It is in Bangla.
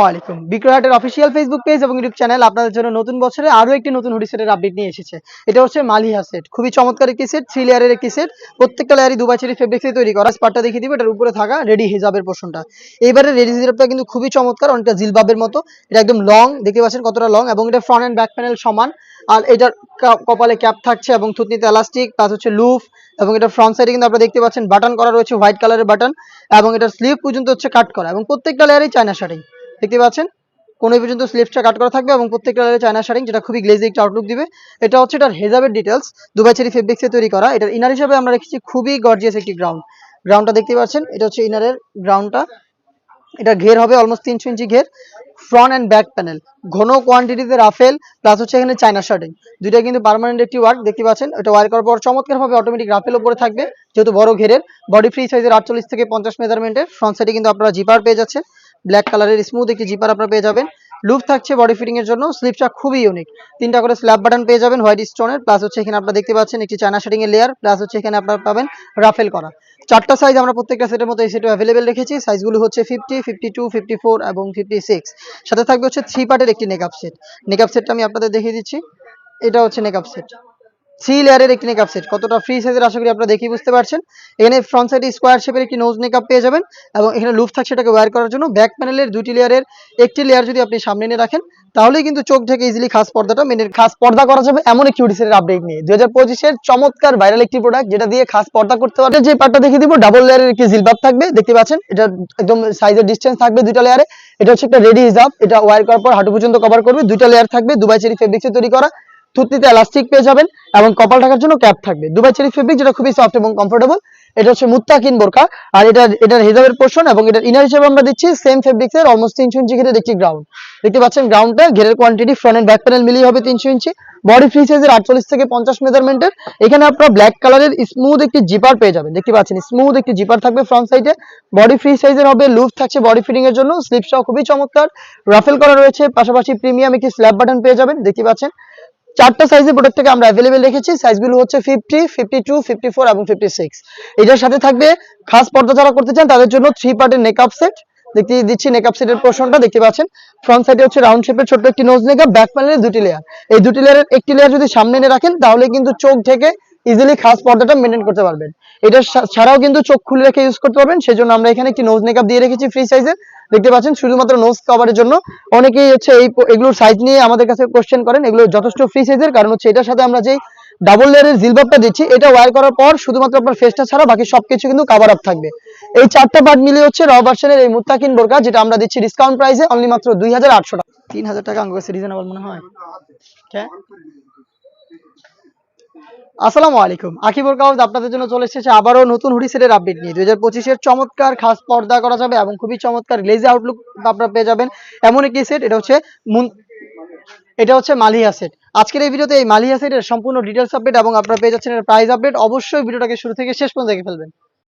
আলাইকুম। বিক্রয়হাটের অফিসিয়াল ফেসবুক পেজ এবং ইউটিউব চ্যানেল আপনাদের জন্য নতুন বছরে আরও একটি নতুন হুডি সেটের আপডেট নিয়ে এসেছে। এটা হচ্ছে মালিহা সেট খুবই চমৎকার একটি সেট থ্রি লেয়ারের একটি সেট প্রত্যেকটা লেয়ারই দুবাই চেরি ফেব্রিক দিয়ে তৈরি করা। স্পারটা দেখিয়ে দিব, এটার উপরে থাকা রেডি হিজাবের পোর্শনটা এবারে রেডি হিজাবটা কিন্তু খুবই চমৎকার, অনেকটা জিলবাবের মতো। এটা একদম লং দেখতে পাচ্ছেন কতটা লং এবং এটা ফ্রন্ট অ্যান্ড ব্যাক প্যানেল সমান। আর এটার কপালে ক্যাপ থাকছে এবং থুতনিতে এলাস্টিক প্লাস হচ্ছে লুফ এবং এটা ফ্রন্ট সাইডে কিন্তু আপনারা দেখতে পাচ্ছেন বাটন করা রয়েছে হোয়াইট কালারের বাটন এবং এটার স্লিভ পর্যন্ত হচ্ছে কাট করা এবং প্রত্যেকটা লেয়ারেই চায়না শার্টিং দেখতে পাচ্ছেন? কোনো পর্যন্ত স্লিপসটা কাট করা থাকবে এবং প্রত্যেকটা লেয়ারে চায়না শার্টিং যেটা খুবই গ্লেজি একটা আউটলুক দিবে। এটা হচ্ছে এটার হেজাবের ডিটেলস দুবাই চেরি ফেব্রিক্সে তৈরি করা। এটার ইনার হিসাবে আমরা রেখেছি খুবই গর্জিয়াস একটি গ্রাউন্ড গ্রাউন্ডটা দেখতে পাচ্ছেন, এটা হচ্ছে ইনারের গ্রাউন্ডটা এটা ঘের হবে অলমোস্ট তিনশো ইঞ্চি ঘের ফ্রন্ট অ্যান্ড ব্যাক প্যানেল ঘন কোয়ান্টিটিতে রাফেল প্লাস হচ্ছে এখানে চায়না শার্টিং দুইটা কিন্তু পার্মানেন্ট একটি ওয়ার্ক দেখতে পাচ্ছেন? এটা ওয়ার করার পর চমৎকারভাবে অটোমেটিক রাফেল উপরে থাকবে, যেহেতু বড় ঘেরের। বডি ফ্রি সাইজের আটচল্লিশ থেকে পঞ্চাশ মেজারমেন্টের ফ্রন্ট সাইডে কিন্তু আপনারা জিপার পেয়ে যাচ্ছেন। ব্ল্যাক কালারের স্মুথ একটি জিপার আপনারা পেয়ে যাবেন। লুপ থাকছে বডি ফিটিং এর জন্য। স্লিপটা খুবই ইউনিক তিনটা করে স্ল্যাব বাটন পেয়ে যাবেন হোয়াইট স্টোনের প্লাস হচ্ছে এখানে আপনারা দেখতে পাচ্ছেন একটি চায়না শার্টিং এর লেয়ার প্লাস হচ্ছে এখানে আপনারা পাবেন রাফেল করা। চারটা সাইজ আমরা প্রত্যেকটা সেটের মতো এই সেটে অ্যাভেলেবেল রেখেছি। সাইজগুলো হচ্ছে fifty fifty two fifty four এবং ফিফটি সিক্স সাথে থাকবে হচ্ছে থ্রি পার্টের একটি নেকআপ সেট নেকআপ সেটটা আমি আপনাদের দেখিয়ে দিচ্ছি। এটা হচ্ছে নেকআপ সেট থ্রি লেয়ারের একটি নেকআপ সেট কতটা ফ্রি সাইজের আশা করি আপনারা দেখেই বুঝতে পারছেন। এখানে ফ্রন্ট সাইডে স্কোয়ার শেপের একটি নোজ মেকআপ পেয়ে যাবেন এবং এখানে লুপ থাকছে সেটাকে ওয়্যার করার জন্য। ব্যাক প্যানেলের দুটি লেয়ারের একটি লেয়ার যদি আপনি সামনে এনে রাখেন, তাহলেই কিন্তু চোখ থেকে ইজিলি খাস পর্দাটা মেনে খাস পর্দা করা যাবে এমন একটি উডিসের আপডেট নিয়ে। দুই হাজার পঁচিশের চমৎকার ভাইরাল একটি প্রোডাক্ট যেটা দিয়ে খাস পর্দা করতে পারবে। যে পার্টটা দেখিয়ে দিব ডাবল লেয়ারের একটি জিলবাব থাকবে। দেখতে পাচ্ছেন, এটা একদম সাইজের ডিস্টেন্স থাকবে দুইটা লেয়ারে এটা হচ্ছে একটা রেডি হিসাব এটা ওয়ার করার পর হাঁটু পর্যন্ত কভার করবে। দুইটা লেয়ার থাকবে, দুবাই চেরি ফেব্রিক্সে তৈরি করা। থুতনিতে এলাস্টিক পেয়ে যাবেন এবং কপাল ঢাকার জন্য ক্যাপ থাকবে। দুবাই চেরি ফেব্রিক যেটা খুবই সফট এবং কমফোর্টেবল এটা হচ্ছে মুত্তাকিন বোরকা আর এটা এটার হেজাবের পোর্শন এবং এটার ইনার হিসেবে আমরা দিচ্ছি সেম ফেব্রিক্স এর অলমোস্ট তিনশো ইঞ্চি ঘিরে দেখছি গ্রাউন্ড দেখতে পাচ্ছেন গ্রাউন্ডটা ঘেরের quantity front and back panel মিলিয়ে হবে তিনশো ইঞ্চি। বডি ফ্রি সাইজের আটচল্লিশ থেকে পঞ্চাশ মেজারমেন্টের এখানে আপনারা ব্ল্যাক কালারের স্মুথ একটি জিপার পেয়ে যাবেন। দেখতে পাচ্ছেন স্মুথ একটি জিপার থাকবে ফ্রন্ট সাইডে বডি ফ্রি সাইজের হবে লুপ থাকছে বডি ফিটিং এর জন্য। স্লিপ সহ খুবই চমৎকার। রাফেল করা রয়েছে। পাশাপাশি প্রিমিয়াম একটি স্ল্যাব বাটন পেয়ে যাবেন। দেখতে পাচ্ছেন চারটা সাইজের প্রোডাক্ট থেকে আমরা অ্যাভেলেবেল রেখেছি। সাইজগুলো হচ্ছে fifty fifty two fifty four এবং ফিফটি সিক্স এটার সাথে থাকবে খাস পর্দা যারা করতে চান, তাদের জন্য থ্রি পার্টের নেকআপ সেট দেখতে দিচ্ছি নেকআপ সেটের পোর্শনটা দেখতে পাচ্ছেন? ফ্রন্ট সাইডে হচ্ছে রাউন্ড শেপের ছোট্ট একটি নোজ নেকআপ ব্যাক প্যানেলের দুটি লেয়ার এই দুটি লেয়ারের একটি লেয়ার যদি সামনে এনে রাখেন, তাহলে কিন্তু চোখ ঢেকে ইজিলি খাস পর্দাটা মেনটেন করতে পারবেন। এটা ছাড়াও কিন্তু চোখ খুলে রেখে ইউজ করতে পারবেন সেজন্য আমরা এখানে একটি নোজ মেকআপ দিয়ে রেখেছি ফ্রি সাইজের দেখতে পাচ্ছেন শুধুমাত্র নোজ কভারের জন্য। অনেকেই হচ্ছে এই এগুলোর সাইজ নিয়ে আমাদের কাছে কোশ্চেন করেন এগুলো যথেষ্ট ফ্রি সাইজের কারণ হচ্ছে এটার সাথে আমরা যেই ডাবল লেয়ারের জিলবাবটা দিচ্ছি এটা ওয়্যার করার পর শুধুমাত্র আপনার ফেসটা ছাড়া বাকি সবকিছু কিন্তু কাভার আপ থাকবে। এই চারটা পার্ট মিলিয়ে হচ্ছে র ভার্সনের এই মুত্তাকিন বোরকা যেটা আমরা দিচ্ছি ডিসকাউন্ট প্রাইসে অনলি মাত্র দুই হাজার আটশো টাকা। তিন হাজার টাকা আমার কাছে রিজনেবল মনে হয়। হ্যাঁ। আসসালামু আলাইকুম। আকিবুর কাউজ আপনাদের জন্য চলে এসেছে আবারও নতুন হুডি সেটের আপডেট নিয়ে। দুই হাজার পঁচিশের চমৎকার খাস পর্দা করা যাবে এবং খুবই চমৎকার লেজে আউটলুক আপনারা পেয়ে যাবেন। এমন একটি সেট এটা হচ্ছে এটা হচ্ছে মালিয়া সেট আজকের এই ভিডিওতে এই মালিয়া সেটের সম্পূর্ণ ডিটেলস আপডেট এবং আপনারা পেয়ে যাচ্ছেন প্রাইস আপডেট অবশ্যই ভিডিওটাকে শুরু থেকে শেষ পর্যন্ত দেখে ফেলবেন।